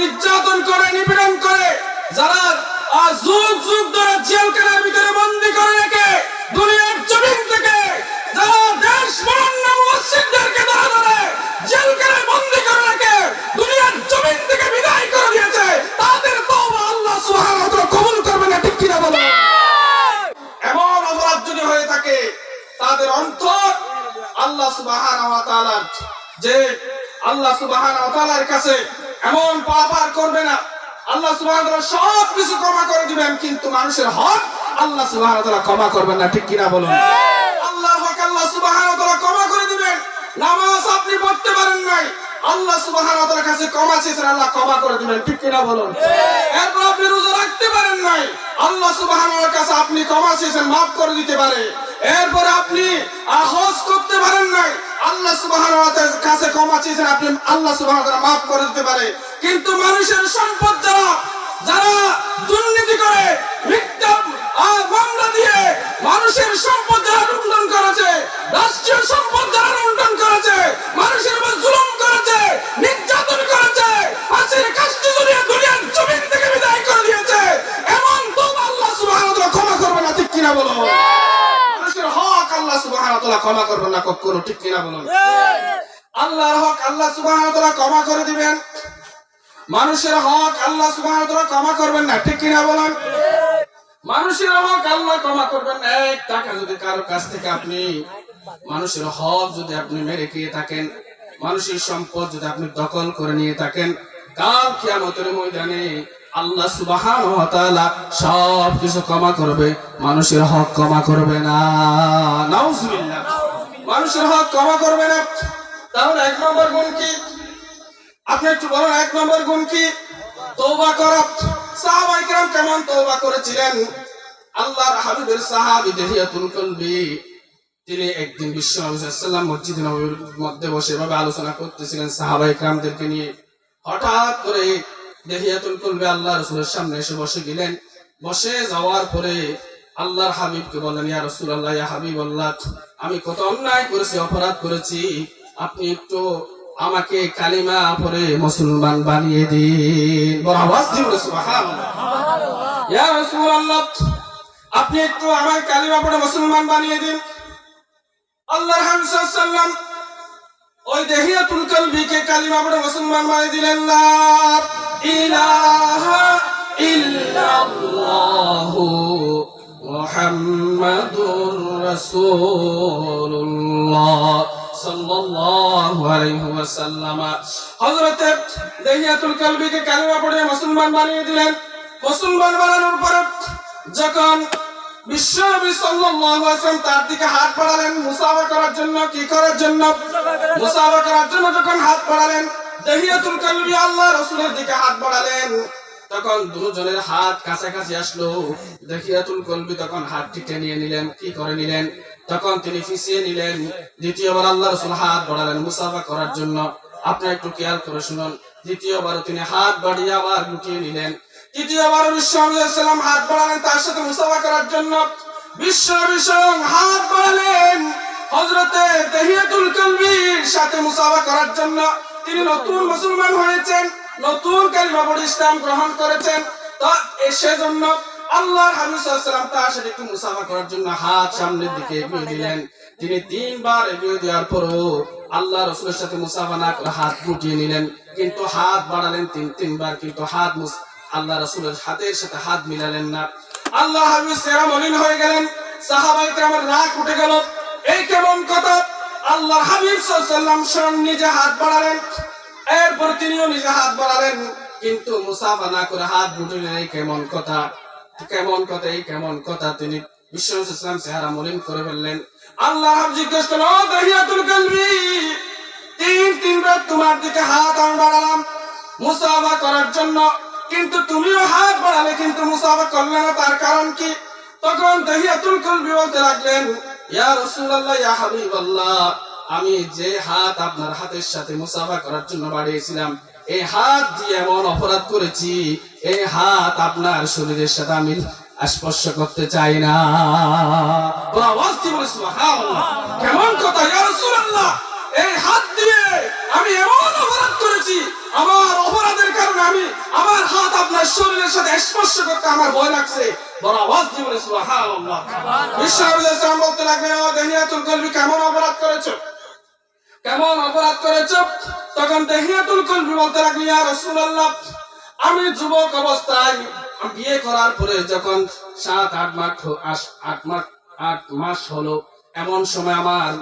নির্যাতন করে, নিপীড়ন করে, যারা যুগ যুগ ধরে জেলখানার ভিতরে বন্দি করে রেখে দুনিয়ার জমিন থেকে যারা দেশ ধরে জেলখানায় করে রেখে দুনিয়ার জমিন থেকে বিদায় করে দিয়েছে, তাদের আল্লাহ কবুল করবে না, ঠিক কিনা এমন অপরাধ যদি হয়ে থাকে, তাদের অন্তর আল্লাহ সুবহানাহু যে আল্লাহ তাআলার কাছে এমন পাপ আর করবে না। আল্লাহ তাআলা সব কিছু ক্ষমা করে দিবেন, কিন্তু মানুষের হক আল্লাহ তাআলা ক্ষমা করবেন না, ঠিক কিনা বলুন? আল্লাহর হক আল্লাহ তাআলা ক্ষমা করে দিবেন। নামাজ আপনি পড়তে পারেন নাই। আল্লাহ তাআলার কাছে ক্ষমা চেয়েছেন আল্লাহ ক্ষমা করে দিবেন, ঠিক কিনা বলুন? এরপর আপনি রোজা রাখতে পারেন নাই। আল্লাহ সুবহানাহু কাছে আপনি ক্ষমা চেয়েছেন, মাফ করে দিতে পারে। এরপর আপনি আহস করতে পারেন নাই। আল্লাহ তাআলার কাছে ক্ষমা চেয়েছেন, আপনি আল্লাহ সুবাহ মাফ করে দিতে পারে। কিন্তু মানুষের সম্পদ যারা যারা দুর্নীতি করে, মিথ্যা মামলা দিয়ে মানুষের সম্পদ তাআলা ক্ষমা করবে না কখনো ঠিক কিনা বলুন? আল্লাহর হক আল্লাহ তাআলা ক্ষমা করে দিবেন। মানুষের হক আল্লাহ তাআলা ক্ষমা করবেন না ঠিক কিনা বলেন? মানুষের হক আল্লাহ ক্ষমা করবেন এক টাকা যদি কারও কাছ থেকে আপনি মানুষের হক যদি আপনি মেরে খেয়ে থাকেন মানুষের সম্পদ যদি আপনি দখল করে নিয়ে থাকেন কাল কিয়ামতের ময়দানে আল্লাহ তাআলা সব কিছু ক্ষমা করবে, মানুষের হক ক্ষমা করবে না। মানুষের হক ক্ষমা করবে না। তাহলে এক নম্বর গুণ কি? আপনি একটু বলুন, এক নম্বর গুণ কি? তওবা করা। সাহাবায়ে কেরাম কেমন তওবা করেছিলেন? আল্লাহর হাবিবের সাহাবী দেহিয়াতুল কলবি, তিনি একদিন বিশ্ব মসজিদ নববীর মধ্যে বসে এভাবে আলোচনা করতেছিলেন সাহাবায়ে কেরামদেরকে নিয়ে। হঠাৎ করে দেহিয়াতুল কলবি আল্লাহ রাসূলের সামনে এসে বসে গেলেন। বসে যাওয়ার পরে আল্লাহর হাবিবকে বললেন ইয়া রাসূলুল্লাহ ইয়া হাবিবাল্লাহ আমি কত অন্যায় করেছি অপরাধ করেছি। আপনি একটু আমাকে কালিমা পরে মুসলমান বানিয়ে দিন। বড় আওয়াজ সুবহানাল্লাহ। ইয়া রাসূলুল্লাহ আপনি একটু আমার কালিমা পরে মুসলমান বানিয়ে দিন। আল্লাহর হাবিব ওয়াসাল্লাম ওই দেহিয়াতুল কলবিকে কালিমা পড়ে মুসলমান বানিয়ে দিলেন লা ইলাহা ইল্লাল্লাহু মুহাম্মাদুর রাসূলুল্লাহ পড়ে মুসলমান বানিয়ে দিলেন। মুসলমান বানানোর যখন তার দিকে হাত বাড়ালেন, মুসাফা করার জন্য, কি করার জন্য? মুসাফা করার জন্য যখন হাত বাড়ালেন দেহিয়াতুল কলবি আল্লাহ রাসূলের দিকে হাত বাড়ালেন। তখন দুজনের হাত কাছাকাছি আসলো। দেখিয়াতুল কলবি তখন হাতটি টেনিয়ে নিলেন, কি করে নিলেন? তখন তিনি ফিসিয়ে নিলেন। দ্বিতীয়বার আল্লাহ রসুল হাত বাড়ালেন মুসাফা করার জন্য। আপনার একটু খেয়াল করে শুনুন। দ্বিতীয়বার তিনি হাত বাড়িয়ে আবার গুটিয়ে নিলেন। তৃতীয়বার বিশ্বসাল্লাম হাত বাড়ালেন তার সাথে মুসাফা করার জন্য। বিশ্ব বিশ্বং হাত বাড়ালেন হজরতে তেহিয়াতুল কলবির সাথে মুসাফা করার জন্য। তিনি নতুন মুসলমান হয়েছেন, নতুন কালিমা পড়ে ইসলাম গ্রহণ করেছেন। তা সেজন্য আল্লাহর হাবিব সাল্লাল্লাহু তার সাথে একটু মুসাফা করার জন্য হাত সামনের দিকে এগিয়ে দিলেন। তিনি তিনবার এগিয়ে দেওয়ার পরও আল্লাহ রসুলের সাথে মুসাফা না করে হাত গুটিয়ে নিলেন। কিন্তু হাত বাড়ালেন তিন, তিনবার কিন্তু হাত আল্লাহ রসুলের হাতের সাথে হাত মিলালেন না। আল্লাহ হাবিব সেরা মলিন হয়ে গেলেন। সাহাবাই আমার রাগ উঠে গেল। এই কেমন কথা? আল্লাহ হাবিব সাল্লাম স্বয়ং নিজে হাত বাড়ালেন। এরপর তিনিও নিজে হাত বাড়ালেন। কিন্তু মুসাফা না করে হাত গুটিলেন এই কেমন কথা? কেমন কথা এই, কেমন কথা? তিনি বিশ্বনাথ চেহারা মলিন করে ফেললেন। আল্লাহ জিজ্ঞেস তিন তিনবার তোমার দিকে হাত বাড়ালাম। করার জন্য। কিন্তু তুমিও হাত বাড়ালে, কিন্তু তার কারণ কি? তখন দহিয়াতুল কলবি বলতে লাগলেন আমি যে হাত আপনার হাতের সাথে মুসাফা করার জন্য বাড়িয়েছিলাম এই হাত দিয়ে এমন অপরাধ করেছি এই হাত আপনার শরীরের সাথে আমি স্পর্শ করতে চাই না। কেমন কথা এই হাত দিয়ে আমি এমন অপরাধ করেছি, আমার আমি আমার হাত আপনার শরীরের সাথে স্পর্শ করতে আমার ভয় লাগছে। কেমন অপরাধ কেমন অপরাধ তখন দেহিয়াতুল বলতে আমি যুবক অবস্থায় বিয়ে করার পরে যখন সাত, আট মাস আট মাস আট মাস হলো, এমন সময় আমার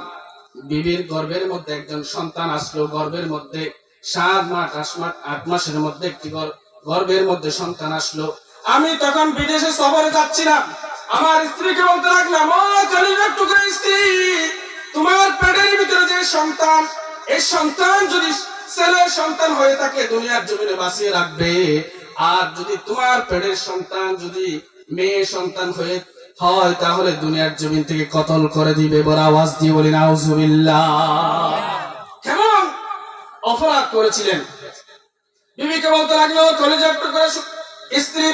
বিবির গর্ভের মধ্যে একজন সন্তান আসলো, গর্ভের মধ্যে সাত মাস, আট মাস, আট মাসের মধ্যে একটি গর- গর্ভের মধ্যে সন্তান আসলো। আমি তখন বিদেশে সফরে যাচ্ছিলাম। আমার স্ত্রীকে বলতে লাগলাম স্ত্রী, তোমার পেটের ভিতরে যে সন্তান, এই সন্তান যদি ছেলের সন্তান হয়ে থাকে, দুনিয়ার জমিনে বাঁচিয়ে রাখবে। আর যদি তোমার পেটের সন্তান যদি মেয়ে সন্তান হয়ে হয়, তাহলে দুনিয়ার জমিন থেকে কতল করে দিবে বড় আওয়াজ দিয়ে বলি, নাউজুবিল্লাহ। অপরাধ করেছিলেন। বিবিকে বলতে লাগল টুকরা স্ত্রী,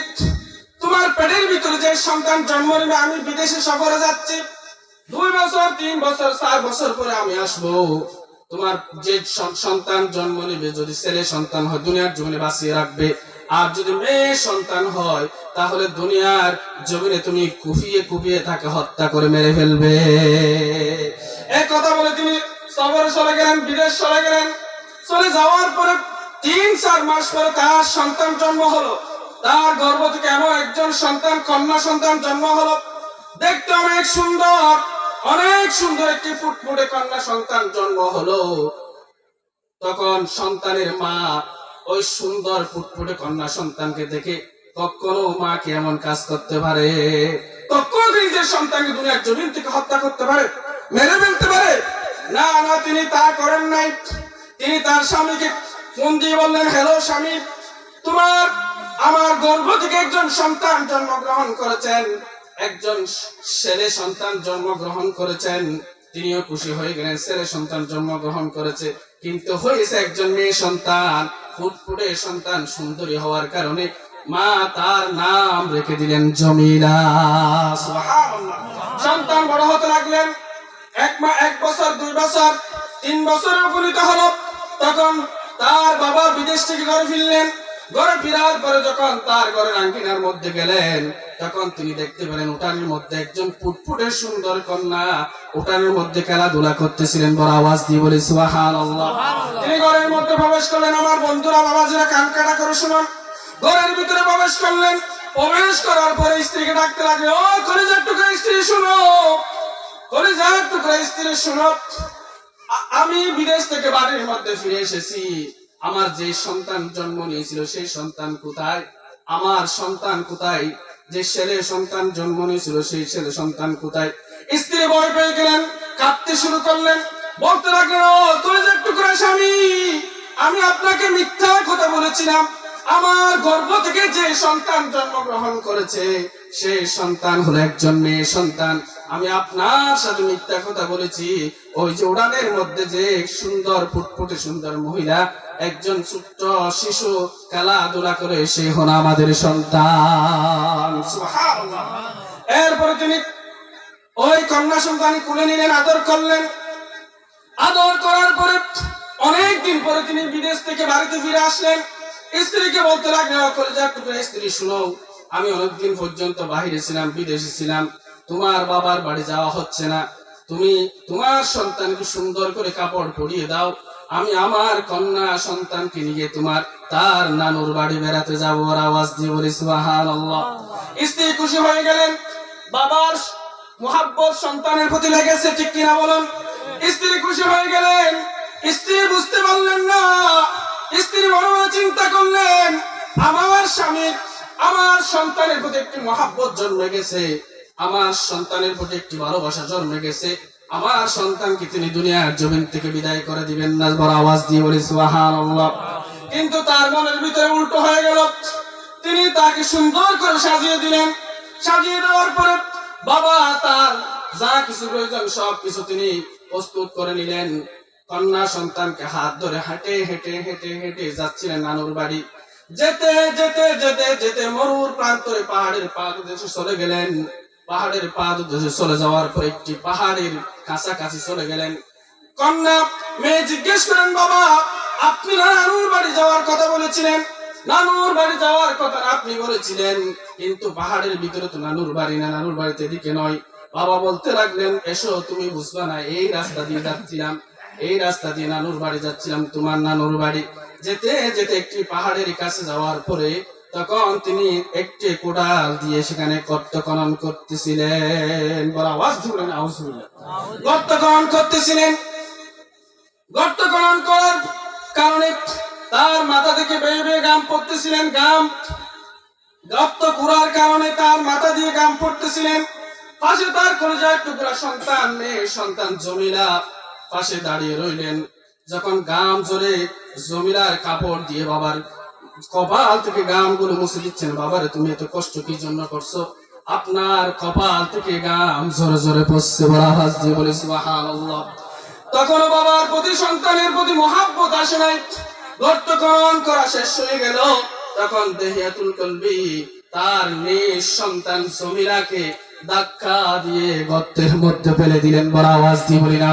তোমার পেটের ভিতরে যে সন্তান জন্ম নেবে, আমি বিদেশে সফরে যাচ্ছি। দুই বছর, তিন বছর, চার বছর পরে আমি আসব। তোমার যে সন্তান জন্ম নেবে, যদি ছেলে সন্তান হয়, দুনিয়ার জমিনে বাঁচিয়ে রাখবে। আর যদি মেয়ে সন্তান হয়, তাহলে দুনিয়ার জমিনে তুমি কুপিয়ে কুপিয়ে তাকে হত্যা করে মেরে ফেলবে। এক কথা বলে তিনি সফরে চলে গেলেন, বিদেশ চলে গেলেন। চলে যাওয়ার পরে তিন, চার মাস পরে তার সন্তান জন্ম হলো। তার গর্ভ থেকে এমন একজন সন্তান, কন্যা সন্তান জন্ম হলো। দেখতে অনেক সুন্দর অনেক সুন্দর একটি ফুটফুটে কন্যা সন্তান জন্ম হলো। তখন সন্তানের মা ওই সুন্দর ফুটফুটে কন্যা সন্তানকে দেখে কখনো মা কি এমন কাজ করতে পারে? কখনো নিজের সন্তানকে দুনিয়ার জমিন থেকে হত্যা করতে পারে, মেরে ফেলতে পারে? না না, তিনি তা করেন নাই। তিনি তার স্বামীকে ফোন দিয়ে বললেন, হ্যালো স্বামী, তোমার আমার গর্ভ থেকে একজন সন্তান জন্মগ্রহণ করেছেন। একজন ছেলে সন্তান জন্মগ্রহণ করেছেন। তিনিও খুশি হয়ে গেলেন, ছেলে সন্তান জন্মগ্রহণ করেছে। কিন্তু হয়েছে একজন মেয়ে সন্তান, ফুটফুটে সন্তান, সুন্দরী হওয়ার কারণে মা তার নাম রেখে দিলেন জমিলা। সন্তান বড় হতে লাগলেন। এক মা, এক বছর, দুই বছর, তিন বছরে উপনীত হলো। তখন তার বাবা বিদেশ থেকে ঘরে ফিরলেন। ঘরে ফিরার পরে যখন তার ঘরের আঙ্গিনার মধ্যে গেলেন তখন তিনি দেখতে পেলেন উঠানের মধ্যে একজন ফুটফুটে সুন্দর কন্যা উঠানের মধ্যে খেলাধুলা করতেছিলেন বড় আওয়াজ দিয়ে বলে সুবাহান তিনি ঘরের মধ্যে প্রবেশ করলেন। আমার বন্ধুরা বাবাজিরা কান কাটা করে শুনুন। ঘরের ভিতরে প্রবেশ করলেন। প্রবেশ করার পরে স্ত্রীকে ডাকতে লাগলে ও কলেজের টুকরা স্ত্রী শুনো। কলেজের টুকরা স্ত্রী শুনো। আমি বিদেশ থেকে বাড়ির মধ্যে ফিরে এসেছি। আমার যে সন্তান জন্ম নিয়েছিল, সেই সন্তান কোথায়? আমার সন্তান কোথায়? যে ছেলে সন্তান জন্ম নিয়েছিল, সেই ছেলে সন্তান কোথায়? স্ত্রী ভয় পেয়ে গেলেন, কাঁদতে শুরু করলেন। বলতে লাগলেন, ও কলেজের টুকরা স্বামী, আমি আপনাকে মিথ্যা কথা বলেছিলাম। আমার গর্ভ থেকে যে সন্তান জন্মগ্রহণ করেছে সেই সন্তান হলো একজন মেয়ে সন্তান। আমি আপনার সাথে মিথ্যা কথা বলেছি। ওই যে উড়ানের মধ্যে যে সুন্দর, ফুটফুটে সুন্দর মহিলা, একজন ছোট্ট শিশু খেলাধুলা করে, সে হল আমাদের সন্তান। এরপরে তিনি ওই কন্যা সন্তান কুলে নিলেন, আদর করলেন। আদর করার পরে অনেক দিন পরে তিনি বিদেশ থেকে বাড়িতে ফিরে আসলেন। স্ত্রীকে বলতে লাগলেন স্ত্রী শুনো। আমি অনেকদিন পর্যন্ত বাহিরে ছিলাম, বিদেশে ছিলাম। তোমার বাবার বাড়ি যাওয়া হচ্ছে না। তুমি তোমার সন্তানকে সুন্দর করে কাপড় পরিয়ে দাও। আমি আমার কন্যা সন্তানকে নিয়ে তোমার, তার নানুর বাড়ি বেড়াতে যাব ওর আওয়াজ দিয়ে বলি, সুবহানাল্লাহ। স্ত্রী খুশি হয়ে গেলেন। বাবার মোহাব্বত সন্তানের প্রতি লেগেছে, ঠিক কিনা বলুন? স্ত্রী খুশি হয়ে গেলেন। স্ত্রী বুঝতে পারলেন না। স্ত্রী মনে মনে চিন্তা করলেন। আমার স্বামী আমার সন্তানের প্রতি একটি মহাব্বত জন্মে গেছে। আমার সন্তানের প্রতি একটি ভালোবাসা জন্মে গেছে। আমার সন্তানকে তিনি দুনিয়ার জমিন থেকে বিদায় করে দিবেন না, বড় আওয়াজ দিয়ে বলি, সুবহানাল্লাহ। কিন্তু তার মনের ভিতরে উল্টো হয়ে গেল। তিনি তাকে সুন্দর করে সাজিয়ে দিলেন। সাজিয়ে দেওয়ার পরে বাবা তার যা কিছু প্রয়োজন সব কিছু তিনি প্রস্তুত করে নিলেন। কন্যা সন্তানকে হাত ধরে হেঁটে হেঁটে হেঁটে হেঁটে যাচ্ছিলেন নানুর বাড়ি। যেতে যেতে যেতে যেতে মরুর প্রান্তরে পাহাড়ের পা দেশে চলে গেলেন। পাহাড়ের পা চলে যাওয়ার পর একটি পাহাড়ের কাছাকাছি চলে গেলেন। কন্যা, মেয়ে জিজ্ঞেস করেন, বাবা, আপনি নানুর বাড়ি যাওয়ার কথা বলেছিলেন? নানুর বাড়ি যাওয়ার কথা আপনি বলেছিলেন, কিন্তু পাহাড়ের ভিতরে তো নানুর বাড়ি না, নানুর বাড়িতে এদিকে নয়। বাবা বলতে লাগলেন, এসো, তুমি বুঝবা না, এই রাস্তা দিয়ে যাচ্ছিলাম, এই রাস্তা দিয়ে নানুর বাড়ি যাচ্ছিলাম, তোমার নানুর বাড়ি। যেতে যেতে একটি পাহাড়ের কাছে যাওয়ার পরে তখন তিনি একটি কোদাল দিয়ে সেখানে গর্ত খনন করতেছিলেন। বড় আওয়াজ ধরলেন আওয়াজ গর্ত খনন করতেছিলেন। গর্ত খনন করার কারণে তার মাথা থেকে বেয়ে বেয়ে গাম পড়তেছিলেন গাম রক্ত ঘোরার কারণে তার মাথা দিয়ে গাম পড়তেছিলেন। পাশে তার কলেজার টুকরা সন্তান মেয়ে, সন্তান জমিলা পাশে দাঁড়িয়ে রইলেন। যখন গাম জোরে জমিলার কাপড় দিয়ে বাবার কপাল থেকে গামগুলো মুছে দিচ্ছেন। বাবারে, তুমি এত কষ্ট কি জন্য করছ? আপনার কপাল থেকে গাম জোরে জোরে পড়ছে বড় আওয়াজ দিয়ে বলে সুবহানাল্লাহ। তখনও বাবার প্রতি সন্তানের প্রতি মহাব্বত আসে নাই। গর্তকরণ করা শেষ হয়ে গেল। তখন দেহিয়াতুল কলবি তার নিজ সন্তান জমিরাকে ধাক্কা দিয়ে গর্তের মধ্যে ফেলে দিলেন বড় আওয়াজ দিয়ে বলি না